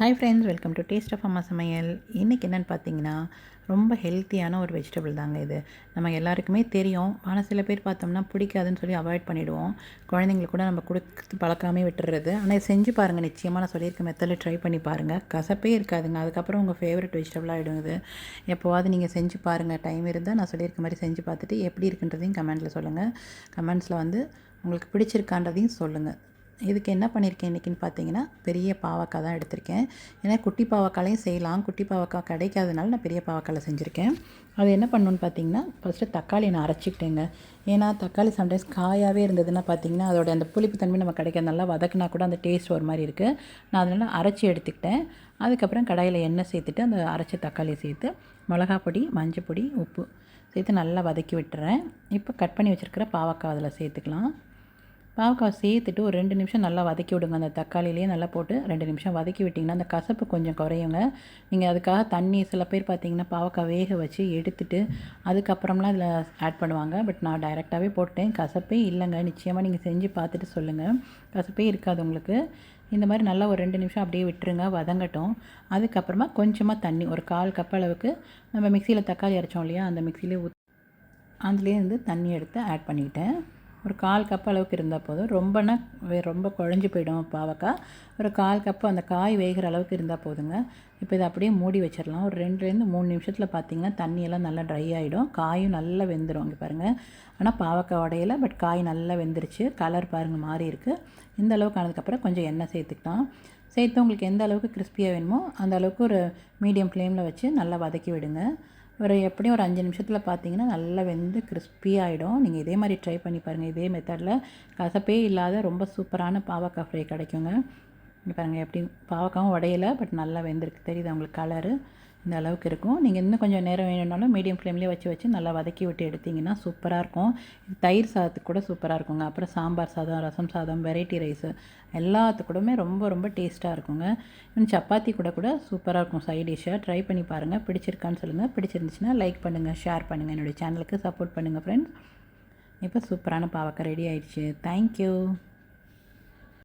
Hi friends welcome to taste of அம்மா சமையல் இன்றைக்கி என்னென்னு பார்த்தீங்கன்னா ரொம்ப ஹெல்த்தியான ஒரு வெஜிடபிள் தாங்க இது. நம்ம எல்லாருக்குமே தெரியும். ஆனால் சில பேர் பார்த்தோம்னா பிடிக்காதுன்னு சொல்லி அவாய்ட் பண்ணிவிடுவோம் குழந்தைங்களுக்கு கூட நம்ம கொடுத்து பழக்காமே விட்டுறது. ஆனால் செஞ்சு பாருங்கள் நிச்சயமாக நான் சொல்லியிருக்க மெத்தடில் ட்ரை பண்ணி பாருங்கள் கசப்பே இருக்காதுங்க. அதுக்கப்புறம் உங்கள் ஃபேவரட் வெஜிடபிளாக ஆகிடும் இது. எப்போவாது நீங்கள் செஞ்சு பாருங்கள் டைம் இருந்தால் நான் சொல்லியிருக்க மாதிரி செஞ்சு பார்த்துட்டு எப்படி இருக்குன்றதையும் கமெண்ட்டில் சொல்லுங்கள் கமெண்ட்ஸில் வந்து உங்களுக்கு பிடிச்சிருக்கான்றதையும் சொல்லுங்கள் இதுக்கு என்ன பண்ணியிருக்கேன் இன்றைக்கின்னு பார்த்தீங்கன்னா பெரிய பாவக்காய் தான் எடுத்திருக்கேன். ஏன்னா குட்டி பாவக்காலையும் செய்யலாம். குட்டி பாவக்காய் கிடைக்காதனால நான் பெரிய பாவக்காயில் செஞ்சுருக்கேன். அது என்ன பண்ணணுன்னு பார்த்தீங்கன்னா ஃபஸ்ட்டு தக்காளி நான் அரைச்சிக்கிட்டேங்க. ஏன்னா தக்காளி சம்டைம்ஸ் காயாகவே இருந்ததுன்னா பார்த்தீங்கன்னா அதோட அந்த புளிப்பு தன்மை நம்ம கிடைக்காது. நல்லா வதக்குனா கூட அந்த டேஸ்ட் ஒரு மாதிரி இருக்குது நான் அதனால் அரைச்சி எடுத்துக்கிட்டேன். அதுக்கப்புறம் கடாயில் எண்ணெய் சேர்த்துட்டு அந்த அரைச்ச தக்காளியை சேர்த்து மிளகா பொடி மஞ்சள் பொடி உப்பு சேர்த்து நல்லா வதக்கி விட்டுறேன். இப்போ கட் பண்ணி வச்சுருக்கிற பாவக்காய் அதில் சேர்த்துக்கலாம். பாவக்காய் சேர்த்துட்டு ஒரு ரெண்டு நிமிஷம் நல்லா வதக்கி விடுங்க. அந்த தக்காளிலேயே நல்லா போட்டு ரெண்டு நிமிஷம் வதக்கி விட்டிங்கன்னா அந்த கசப்பு கொஞ்சம் குறையுங்க. நீங்கள் அதுக்காக தண்ணி சில பேர் பார்த்தீங்கன்னா பாவக்காய் வேக வச்சு எடுத்துட்டு அதுக்கப்புறம்லாம் இதில் ஆட் பண்ணுவாங்க. பட் நான் டைரெக்டாகவே போட்டேன். கசப்பே இல்லைங்க. நிச்சயமாக நீங்கள் செஞ்சு பார்த்துட்டு சொல்லுங்கள் கசப்பே இருக்காது உங்களுக்கு. இந்த மாதிரி நல்லா ஒரு ரெண்டு நிமிஷம் அப்படியே விட்டுருங்க. வதங்கட்டும். அதுக்கப்புறமா கொஞ்சமாக தண்ணி ஒரு கால் கப் அளவுக்கு நம்ம மிக்சியில் தக்காளி அரைச்சோம் இல்லையா? அந்த மிக்சியிலே ஊத் அதுலேருந்து தண்ணி எடுத்து ஆட் பண்ணிக்கிட்டேன் ஒரு கால் கப் அளவுக்கு இருந்தால் போதும். ரொம்பனா ரொம்ப குழஞ்சி போயிடும் பாவக்காய் ஒரு கால் கப்பு அந்த காய் வேகிற அளவுக்கு இருந்தால் போதுங்க. இப்போ இதை அப்படியே மூடி வச்சிடலாம். ஒரு ரெண்டுலேருந்து மூணு நிமிஷத்தில் பார்த்தீங்கன்னா தண்ணியெல்லாம் நல்லா ட்ரை ஆகிடும் காயும் நல்லா வெந்துடும் இங்கே பாருங்கள் ஆனால் பாவக்காய் உடையில பட் காய் நல்லா வெந்துருச்சு. கலர் பாருங்கள் மாறி இருக்குது இந்த அளவுக்கு ஆனதுக்கப்புறம் கொஞ்சம் எண்ணெய் சேர்த்துக்கலாம். சேர்த்து உங்களுக்கு எந்த அளவுக்கு கிறிஸ்பியாக வேணுமோ அந்த அளவுக்கு ஒரு மீடியம் ஃப்ளேமில் வச்சு நல்லா வதக்கி விடுங்க. ஒரு எப்படியும் ஒரு அஞ்சு நிமிஷத்தில் பார்த்தீங்கன்னா நல்லா வெந்து கிறிஸ்பி ஆகிடும் நீங்கள் இதே மாதிரி ட்ரை பண்ணி பாருங்கள் இதே மெத்தடில் கசப்பே இல்லாத ரொம்ப சூப்பரான பாவக்காய் ஃப்ரை கிடைக்குங்க. பாருங்கள் எப்படி பாவக்காவும் உடையலை பட் நல்லா வெந்திருக்கு. தெரியுது உங்களுக்கு கலரு இந்த அளவுக்கு இருக்கும். நீங்கள் இன்னும் கொஞ்சம் நேரம் வேணும்னாலும் மீடியம் ஃப்ளேம்லேயே வச்சு வச்சு நல்லா வதக்கி விட்டு எடுத்திங்கன்னா சூப்பராக இருக்கும். தயிர் சாதத்துக்கு கூட சூப்பராக இருக்குங்க. அப்புறம் சாம்பார் சாதம் ரசம் சாதம் வெரைட்டி ரைஸு எல்லாத்துக்கூடமே ரொம்ப ரொம்ப டேஸ்ட்டாக இருக்குங்க. இன்னும் சப்பாத்தி கூட கூட சூப்பராக இருக்கும். சைட் டிஷ்ஷாக ட்ரை பண்ணி பாருங்கள் பிடிச்சிருக்கான்னு சொல்லுங்கள் பிடிச்சிருந்துச்சுன்னா லைக் பண்ணுங்கள் ஷேர் பண்ணுங்கள் என்னுடைய சேனலுக்கு சப்போர்ட் பண்ணுங்கள் ஃப்ரெண்ட்ஸ் இப்போ சூப்பரான பாவக்காய் ரெடி ஆயிடுச்சு. தேங்க்யூ